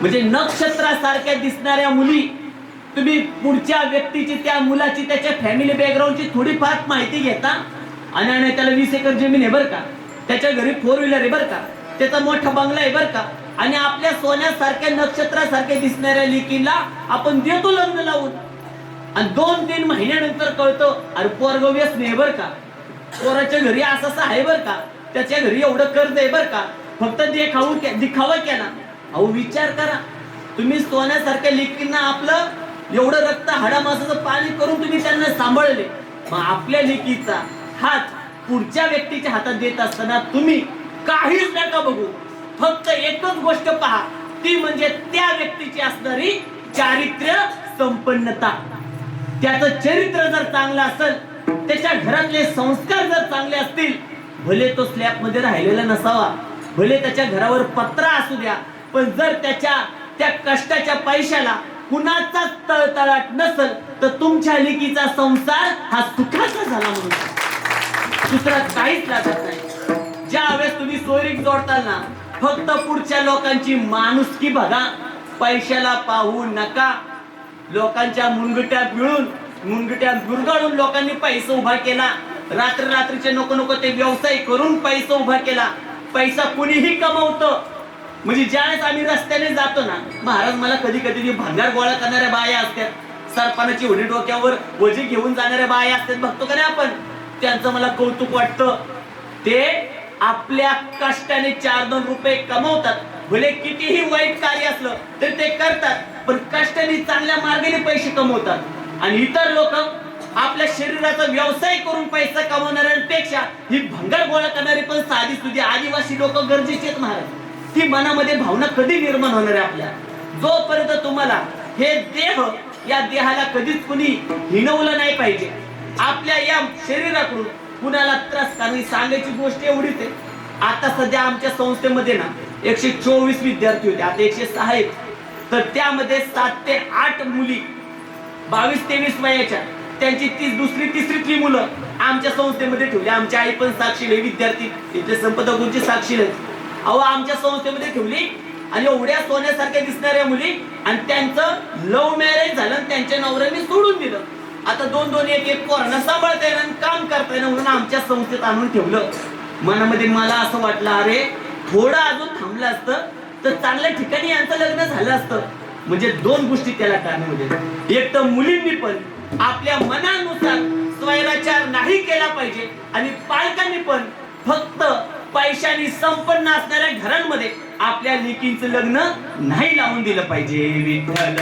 म्हणजे नक्षत्रासारख्या दिसणाऱ्या मुली तुम्ही पुढच्या व्यक्तीची त्या मुलाची त्याच्या फॅमिली बॅकग्राऊंडची थोडीफार माहिती घेता. आणि आणि त्याला वीस एकर जमीन आहे बरं का. त्याच्या घरी फोर व्हीलर आहे बरं का. त्याचा मोठा बंगला आहे बरं का. आणि आपल्या सोन्यासारख्या नक्षत्रासारख्या दिसणाऱ्या लेकीला आपण देतो लग्न लावून. आणि दोन तीन महिन्यानंतर कळतो अरे पोरग व्यसन आहे बरं का. पोराच्या घरी असं असं आहे बरं का. त्याच्या घरी एवढं कर्ज आहे बरं का. फक्त देखाऊ दिखावा केला. अहो विचार करा. तुम्ही सोन्यासारख्या लेकींना आपलं एवढं रक्त हाडामासाचं पाणी करून तुम्ही त्यांना सांभाळले. मग आपल्या लेकीचा हात पुढच्या व्यक्तीच्या हातात देत असताना तुम्ही काहीच नका बघू. फक्त एकच गोष्ट पहा. ती म्हणजे त्या व्यक्तीची असणारी चारित्र्य संपन्नता. त्याचं चरित्र जर चांगलं असेल त्याच्या घरातले संस्कार जर चांगले असतील भले तो स्लॅबमध्ये राहिलेला नसावा भले त्याच्या घरावर पत्रा असू द्या पण जर त्याच्या त्या कष्टाच्या पैशाला कुणाचाच तळतळाट नसल तर तुमच्या लेकीचा संसार हा सुखाचा झाला म्हणून. दुसरा काहीच लागत नाही. ज्या वेळेस तुम्ही सोयरीक जोडताना फक्त पुढच्या लोकांची माणुसकी बघा पैशाला पाहू नका. लोकांच्या मुनगट्या मिळून मुनगट्या गुरगाळून लोकांनी पैसा उभा केला. रात्र रात्रीचे नको नको ते व्यवसाय करून पैसा उभा केला. पैसा कुणीही कमवतं. म्हणजे ज्यावेळेस आम्ही रस्त्याने जातो ना महाराज मला कधी कधी जे भांगार गोळा करणाऱ्या बाया असतात सरपणाची होडी डोक्यावर वजे घेऊन जाणाऱ्या बाया असतात बघतो का नाही आपण? त्यांचं मला कौतुक वाटतं. ते आपल्या कष्टाने चार दोन रुपये कमवतात. भले कितीही वाईट कार्य असलं तर ते करतात पण कष्टाने चांगल्या मार्गाने पैसे कमवतात. आणि इतर लोक आपल्या शरीराचा व्यवसाय करून पैसा कमवणाऱ्यांपेक्षा ही भंगार गोळा करणारी पण साधी सुधी आदिवासी लोक गरजेचे आहेत महाराज. ही मनामध्ये भावना कधी निर्माण होणार आहे आपल्या? जोपर्यंत तुम्हाला हे देह या देहाला कधीच कुणी हिनवलं नाही पाहिजे आपल्या या शरीराकडून कुणाला त्रास कारण सांगायची गोष्ट एवढीच आहे. आता सध्या आमच्या संस्थेमध्ये ना एकशे चोवीस विद्यार्थी होते आता एकशे सहा आहेत. तर त्यामध्ये सात ते आठ मुली बावीस तेवीस वयाच्या त्यांची तीस दुसरी तिसरीतली मुलं आमच्या संस्थेमध्ये ठेवली. आमच्या आई पण साक्षील आहे विद्यार्थी. इथले संपदा गुरुची साक्षील आहेत. अहो आमच्या संस्थेमध्ये ठेवली. आणि एवढ्या सोन्यासारख्या दिसणाऱ्या मुली आणि त्यांचं लव्ह मॅरेज झालं आणि त्यांच्या नवऱ्याने सोडून दिलं. आता दोन दोन एक एक पोरांना सांभाळता येणार आणि काम करता येणार म्हणून आमच्या संस्थेत आणून ठेवलं. मनामध्ये मला असं वाटलं अरे थोडं अजून थांबलं असतं तर चांगल्या ठिकाणी यांचं लग्न झालं असतं. म्हणजे दोन गोष्टी त्याला कारणामध्ये एक तर मुलींनी पण आपल्या मनानुसार स्वयंचार नाही केला पाहिजे आणि पालकांनी पण फक्त पैशाने संपन्न असणाऱ्या घरांमध्ये आपल्या लेकींचं लग्न नाही लावून दिलं पाहिजे. विठ्ठल.